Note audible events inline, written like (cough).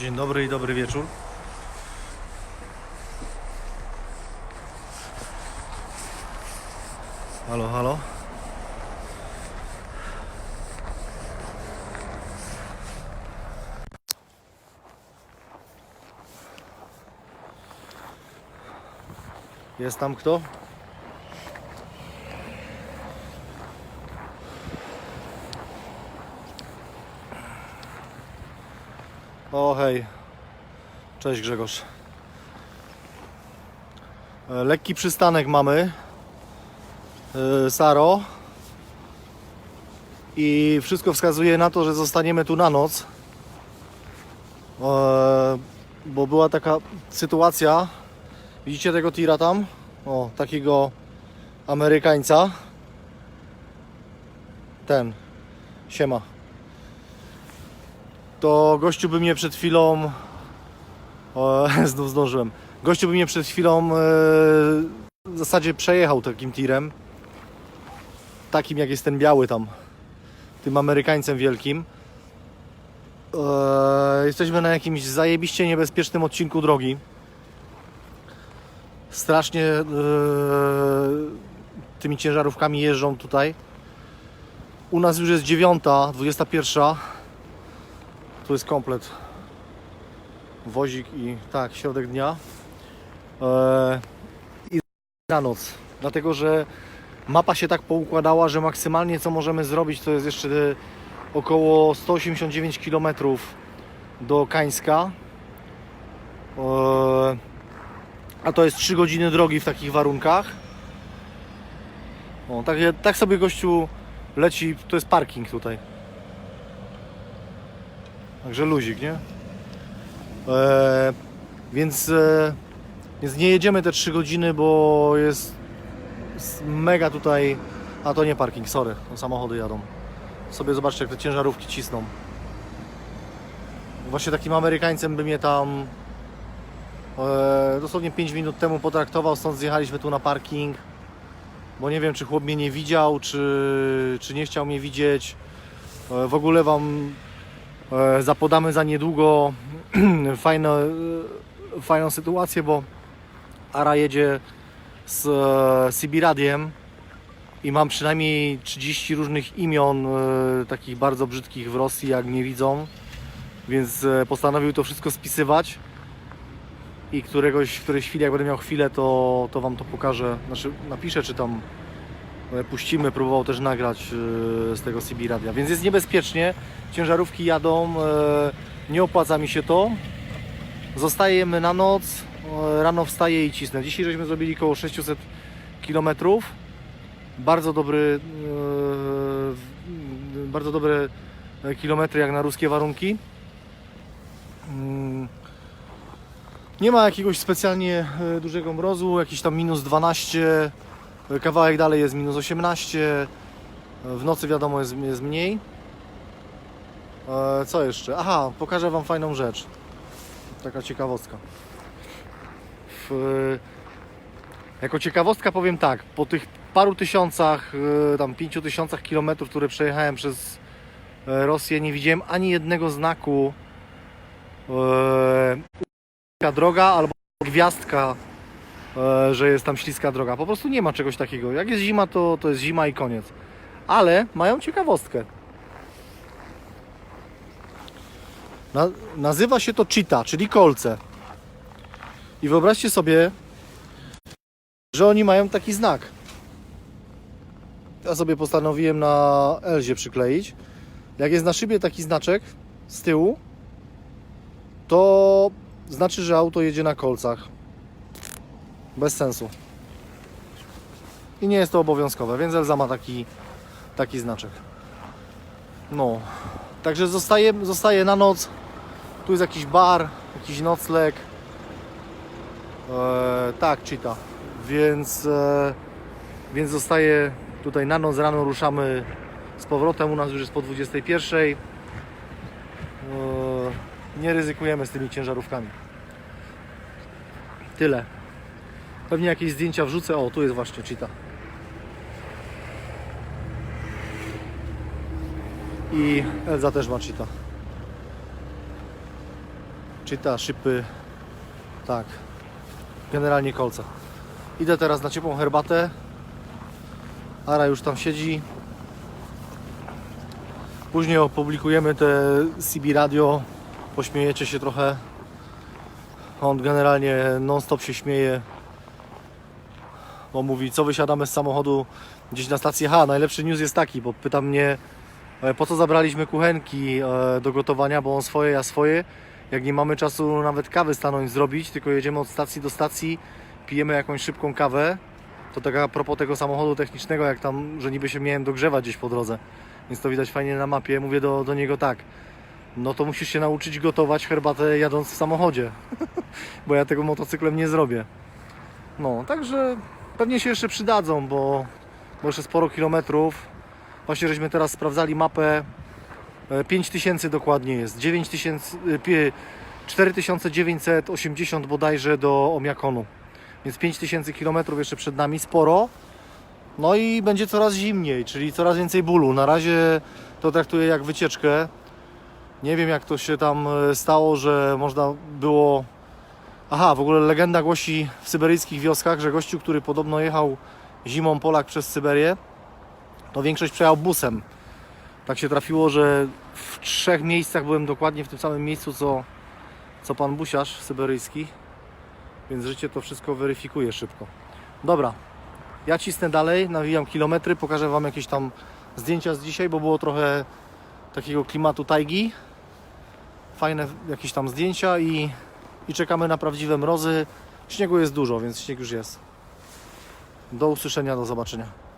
Dzień dobry i dobry wieczór. Halo, halo. Jest tam kto? O hej. Cześć Grzegorz. E, Lekki przystanek mamy. E, Saro. I wszystko wskazuje na to, że zostaniemy tu na noc. E, Bo była taka sytuacja. Widzicie tego tira tam? O, takiego Amerykańca. Ten. Siema to gościu by mnie przed chwilą. O, (laughs) znów zdążyłem. Gościu by mnie przed chwilą e, w zasadzie przejechał takim tirem. Takim jak jest ten biały tam. Tym Amerykańcem wielkim. E, jesteśmy na jakimś zajebiście niebezpiecznym odcinku drogi. Strasznie e, tymi ciężarówkami jeżdżą tutaj. U nas już jest dziewiąta, 21. Tu jest komplet. Wozik i tak, środek dnia. Eee, I na noc. Dlatego, że mapa się tak poukładała, że maksymalnie co możemy zrobić to jest jeszcze około 189 km do Kańska. Eee, a to jest 3 godziny drogi w takich warunkach. O, tak, tak sobie gościu leci, to jest parking tutaj. Także luzik, nie? E, więc, e, więc nie jedziemy te 3 godziny, bo jest, mega tutaj. A to nie parking, sorry, to samochody jadą. Sobie zobaczcie, jak te ciężarówki cisną. Właśnie takim Amerykańcem by mnie tam e, dosłownie 5 minut temu potraktował, stąd zjechaliśmy tu na parking. Bo nie wiem, czy chłop mnie nie widział, czy, czy nie chciał mnie widzieć. E, w ogóle Wam Zapodamy za niedługo (clears throat) fajne, e, fajną sytuację, bo Ara jedzie z e, CB Radiem i mam przynajmniej 30 różnych imion e, takich bardzo brzydkich w Rosji, jak mnie widzą, więc e, postanowił to wszystko spisywać i któregoś, którejś chwili, jak będę miał chwilę, to, to Wam to pokażę, znaczy napiszę, czy tam e, puścimy, próbował też nagrać e, z tego CB Radia, więc jest niebezpiecznie, ciężarówki jadą, e, nie opłaca mi się to. Zostajemy na noc, e, rano wstaję i cisnę. Dzisiaj żeśmy zrobili około 600 km. Bardzo dobry, e, bardzo dobre kilometry jak na ruskie warunki. Mm. Nie ma jakiegoś specjalnie e, dużego mrozu, jakiś tam minus 12, e, kawałek dalej jest minus 18, e, w nocy wiadomo jest, jest mniej. E, Co jeszcze? Aha, pokażę Wam fajną rzecz. Taka ciekawostka. W, jako ciekawostka powiem tak, po tych paru tysiącach, e, tam pięciu tysiącach kilometrów, które przejechałem przez e, Rosję, nie widziałem ani jednego znaku e, droga albo gwiazdka, że jest tam śliska droga. Po prostu nie ma czegoś takiego. Jak jest zima, to, to jest zima i koniec. Ale mają ciekawostkę. Na, nazywa się to cheetah, czyli kolce. I wyobraźcie sobie, że oni mają taki znak. Ja sobie postanowiłem na Elzie przykleić. Jak jest na szybie taki znaczek z tyłu, to znaczy, że auto jedzie na kolcach. Bez sensu. I nie jest to obowiązkowe, więc Elza ma taki, taki znaczek. No. Także zostaje, zostaje na noc. Tu jest jakiś bar, jakiś nocleg. E, tak, cheetah. Więc, e, więc zostaje tutaj na noc. Rano ruszamy z powrotem. U nas już jest po 21. E, nie ryzykujemy z tymi ciężarówkami. Tyle. Pewnie jakieś zdjęcia wrzucę. O, tu jest właśnie cheetah. I Elza też ma cheetah. Czyta, szypy. Tak. Generalnie kolce. Idę teraz na ciepłą herbatę. Ara już tam siedzi. Później opublikujemy te CB Radio. Pośmiejecie się trochę. On generalnie non-stop się śmieje. Bo mówi, co wysiadamy z samochodu gdzieś na stację H. Najlepszy news jest taki, bo pyta mnie, e, po co zabraliśmy kuchenki e, do gotowania, bo on swoje, ja swoje. Jak nie mamy czasu nawet kawy stanąć zrobić, tylko jedziemy od stacji do stacji, pijemy jakąś szybką kawę. To tak a propos tego samochodu technicznego, jak tam, że niby się miałem dogrzewać gdzieś po drodze. Więc to widać fajnie na mapie. Mówię do, do niego tak. No to musisz się nauczyć gotować herbatę jadąc w samochodzie. (laughs) bo ja tego motocyklem nie zrobię. No, także pewnie się jeszcze przydadzą, bo, bo jeszcze sporo kilometrów. Właśnie żeśmy teraz sprawdzali mapę. E, 5000 dokładnie jest. 9000, e, 4980 bodajże do Omiakonu. Więc 5000 km jeszcze przed nami, sporo. No i będzie coraz zimniej, czyli coraz więcej bólu. Na razie to traktuję jak wycieczkę. Nie wiem jak to się tam e, stało, że można było. Aha, w ogóle legenda głosi w syberyjskich wioskach, że gościu, który podobno jechał zimą Polak przez Syberię, to większość przejechał busem. Tak się trafiło, że w trzech miejscach byłem dokładnie w tym samym miejscu, co, co pan busiarz syberyjski. Więc życie to wszystko weryfikuje szybko. Dobra, ja cisnę dalej, nawijam kilometry, pokażę Wam jakieś tam zdjęcia z dzisiaj, bo było trochę takiego klimatu tajgi. Fajne jakieś tam zdjęcia i, i czekamy na prawdziwe mrozy. Śniegu jest dużo, więc śnieg już jest. Do usłyszenia, do zobaczenia.